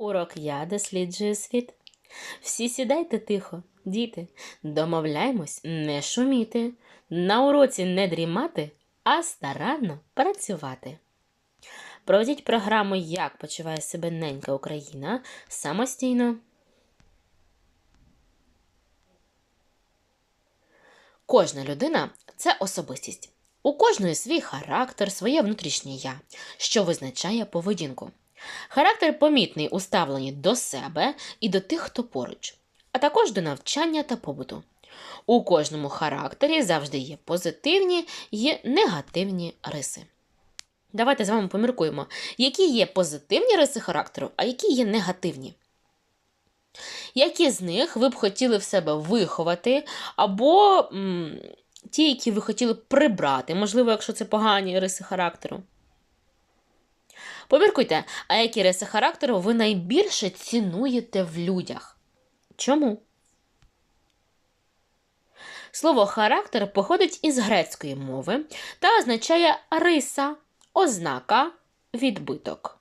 Урок я досліджую світ. Всі сідайте тихо, діти, домовляємось не шуміти, на уроці не дрімати, а старанно працювати. Проведіть програму Як почуває себе ненька Україна самостійно. Кожна людина це особистість. У кожної свій характер, своє внутрішнє я, що визначає поведінку. Характер помітний у ставленні до себе і до тих, хто поруч, а також до навчання та побуту. У кожному характері завжди є позитивні є негативні риси. Давайте з вами поміркуємо, які є позитивні риси характеру, а які є негативні. Які з них ви б хотіли в себе виховати, або м, ті, які ви хотіли б прибрати, можливо, якщо це погані риси характеру. Поміркуйте, а які риси характеру ви найбільше цінуєте в людях? Чому? Слово характер походить із грецької мови та означає риса, ознака, відбиток.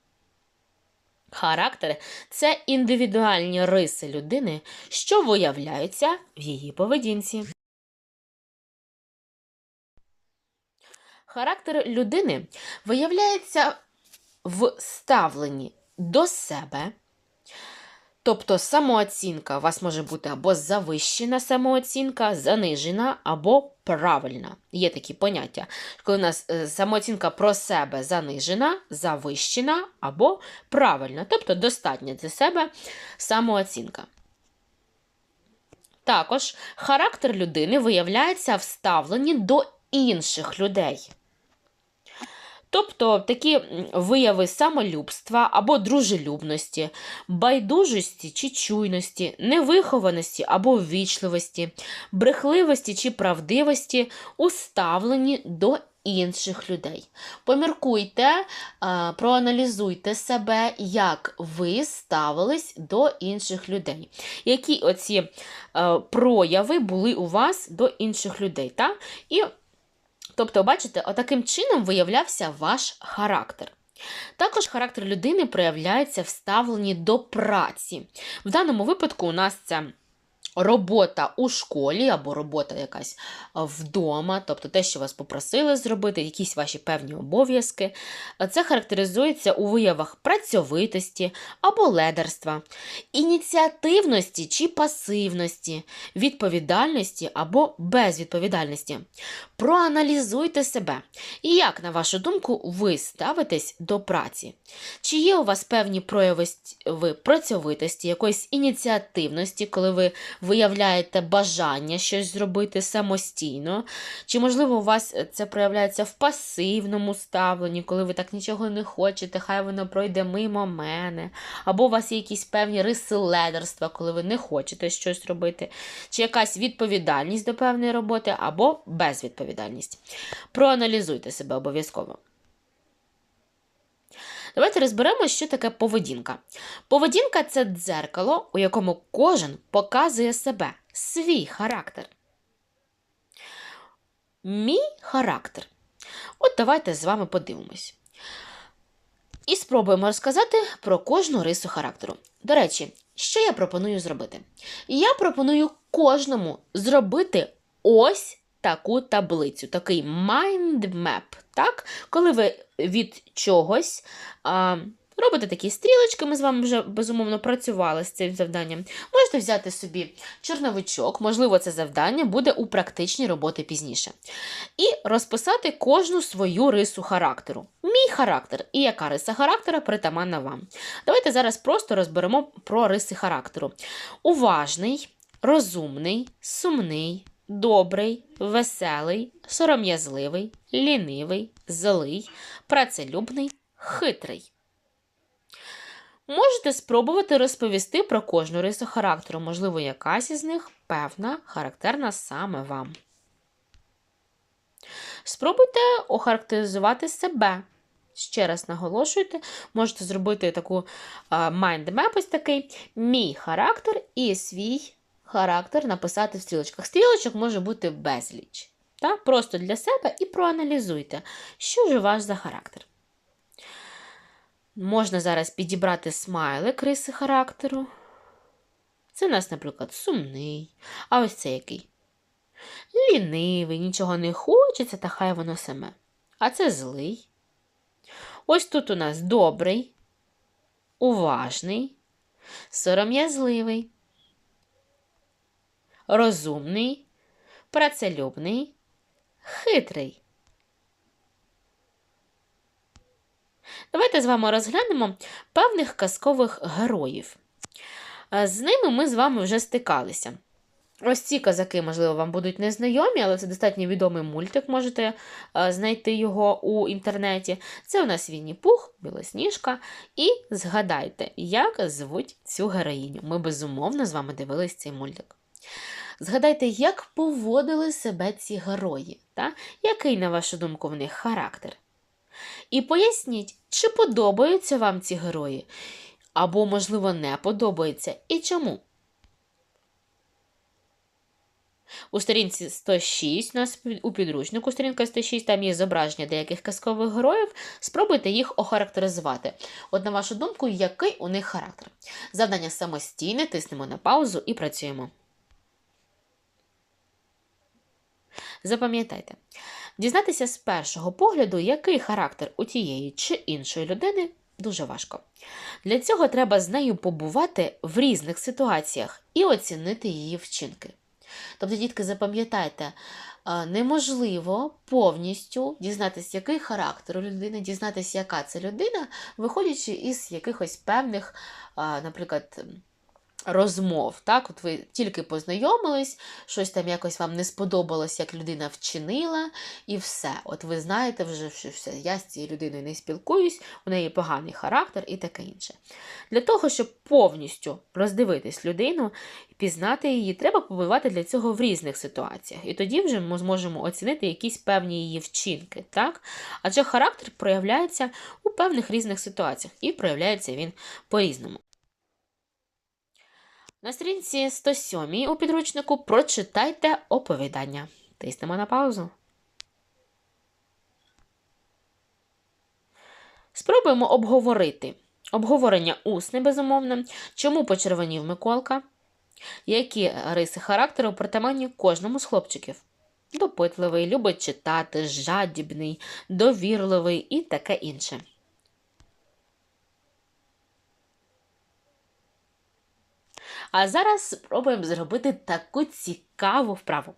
Характер це індивідуальні риси людини, що виявляються в її поведінці. Характер людини виявляється в ставленні до себе. Тобто самооцінка у вас може бути або завищена самооцінка, занижена, або правильна. Є такі поняття. Коли у нас е, самооцінка про себе занижена, завищена або правильна. Тобто достатня для себе самооцінка. Також характер людини виявляється в ставленні до інших людей. Тобто такі вияви самолюбства або дружелюбності, байдужості чи чуйності, невихованості або ввічливості, брехливості чи правдивості у ставленні до інших людей. Поміркуйте, проаналізуйте себе, як ви ставились до інших людей. Які оці прояви були у вас до інших людей. Та? І Тобто, бачите, отаким чином виявлявся ваш характер. Також характер людини проявляється в ставленні до праці. В даному випадку у нас це Робота у школі або робота якась вдома, тобто те, що вас попросили зробити, якісь ваші певні обов'язки. Це характеризується у виявах працьовитості або ледерства, ініціативності чи пасивності, відповідальності або безвідповідальності. Проаналізуйте себе. І як, на вашу думку, ви ставитесь до праці? Чи є у вас певні прояви працьовитості, якоїсь ініціативності, коли ви виявляєте бажання щось зробити самостійно, чи, можливо, у вас це проявляється в пасивному ставленні, коли ви так нічого не хочете, хай воно пройде мимо мене, або у вас є якісь певні риси ледерства, коли ви не хочете щось робити, чи якась відповідальність до певної роботи, або безвідповідальність. Проаналізуйте себе обов'язково. Давайте розберемо, що таке поведінка. Поведінка це дзеркало, у якому кожен показує себе, свій характер. Мій характер. От давайте з вами подивимось. І спробуємо розказати про кожну рису характеру. До речі, що я пропоную зробити? Я пропоную кожному зробити ось таку таблицю, такий mind map. Так? Коли ви від чогось а, робите такі стрілочки, ми з вами вже безумовно працювали з цим завданням. Можете взяти собі чорновичок, можливо, це завдання буде у практичній роботі пізніше. І розписати кожну свою рису характеру. Мій характер і яка риса характера притаманна вам. Давайте зараз просто розберемо про риси характеру. Уважний, розумний, сумний добрий, веселий, сором'язливий, лінивий, злий, працелюбний, хитрий. Можете спробувати розповісти про кожну рису характеру, можливо, якась із них певна, характерна саме вам. Спробуйте охарактеризувати себе. Ще раз наголошуйте, можете зробити таку map ось такий мій характер і свій характер написати в стрілочках. Стрілочок може бути безліч. Так? Просто для себе і проаналізуйте, що ж у вас за характер. Можна зараз підібрати смайлик риси характеру. Це у нас, наприклад, сумний. А ось це який? Лінивий, нічого не хочеться, та хай воно саме. А це злий. Ось тут у нас добрий, уважний, сором'язливий, розумний, працелюбний, хитрий. Давайте з вами розглянемо певних казкових героїв. З ними ми з вами вже стикалися. Ось ці казаки, можливо, вам будуть незнайомі, але це достатньо відомий мультик, можете знайти його у інтернеті. Це у нас Вінні Пух, Білосніжка. І згадайте, як звуть цю героїню. Ми безумовно з вами дивились цей мультик. Згадайте, як поводили себе ці герої, та? який, на вашу думку, в них характер. І поясніть, чи подобаються вам ці герої, або, можливо, не подобаються, і чому. У сторінці 106 у нас у підручнику сторінка 106, там є зображення деяких казкових героїв. Спробуйте їх охарактеризувати. От, на вашу думку, який у них характер. Завдання самостійне, тиснемо на паузу і працюємо. Запам'ятайте, дізнатися з першого погляду, який характер у тієї чи іншої людини дуже важко. Для цього треба з нею побувати в різних ситуаціях і оцінити її вчинки. Тобто, дітки, запам'ятайте, неможливо повністю дізнатися, який характер у людини, дізнатися, яка це людина, виходячи із якихось певних, наприклад, розмов. Так, От ви тільки познайомились, щось там якось вам не сподобалось, як людина вчинила, і все. От ви знаєте вже, що все, я з цією людиною не спілкуюсь, у неї поганий характер і таке інше. Для того, щоб повністю роздивитись людину пізнати її, треба побувати для цього в різних ситуаціях. І тоді вже ми зможемо оцінити якісь певні її вчинки. так? Адже характер проявляється у певних різних ситуаціях, і проявляється він по-різному. На сторінці 107 у підручнику прочитайте оповідання. Тиснемо на паузу. Спробуємо обговорити. Обговорення усне, безумовно, чому почервонів Миколка, які риси характеру притаманні кожному з хлопчиків. Допитливий, любить читати, жадібний, довірливий і таке інше. А зараз спробуємо зробити таку цікаву вправу.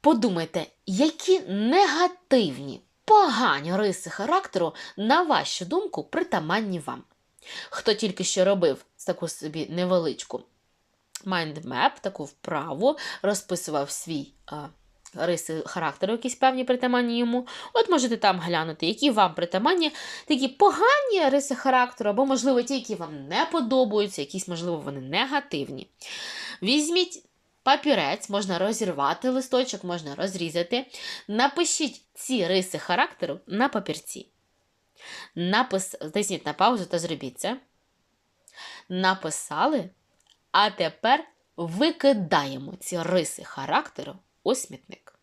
Подумайте, які негативні, погані риси характеру, на вашу думку, притаманні вам. Хто тільки що робив таку собі невеличку майндмеп, таку вправу, розписував свій риси характеру, якісь певні притаманні йому. От можете там глянути, які вам притаманні, такі погані риси характеру, або, можливо, ті, які вам не подобаються, якісь, можливо, вони негативні. Візьміть. Папірець можна розірвати листочок, можна розрізати. Напишіть ці риси характеру на папірці. Напис... Тисніть на паузу та зробіть це. Написали. А тепер викидаємо ці риси характеру у.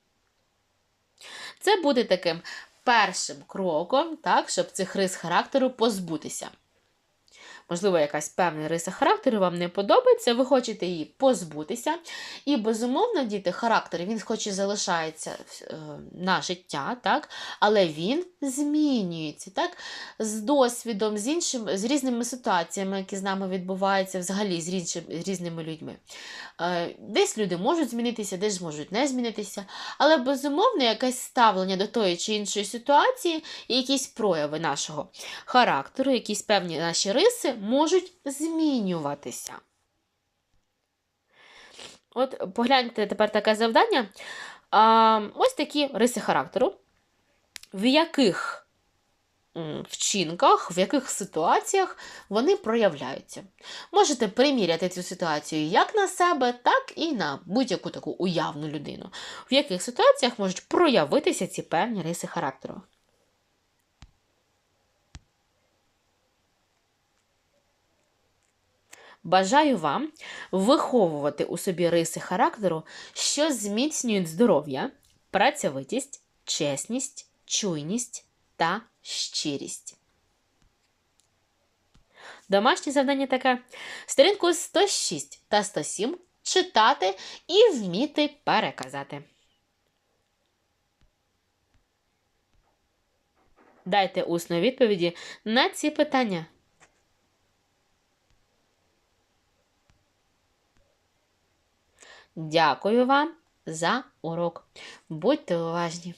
Це буде таким першим кроком, так, щоб цих рис характеру позбутися можливо, якась певна риса характеру вам не подобається, ви хочете її позбутися. І, безумовно, діти, характер, він хоч і залишається е, на життя, так? але він змінюється так? з досвідом, з іншим, з різними ситуаціями, які з нами відбуваються, взагалі з, з різними людьми. Е, десь люди можуть змінитися, десь можуть не змінитися, але, безумовно, якесь ставлення до тої чи іншої ситуації і якісь прояви нашого характеру, якісь певні наші риси можуть змінюватися. От погляньте тепер таке завдання. А, Ось такі риси характеру, в яких вчинках, в яких ситуаціях вони проявляються. Можете приміряти цю ситуацію як на себе, так і на будь-яку таку уявну людину, в яких ситуаціях можуть проявитися ці певні риси характеру. Бажаю вам виховувати у собі риси характеру, що зміцнюють здоров'я, працьовитість, чесність, чуйність та щирість. Домашнє завдання таке: сторінку 106 та 107 читати і вміти переказати. Дайте усну відповіді на ці питання. Дякую вам за урок. Будьте уважні!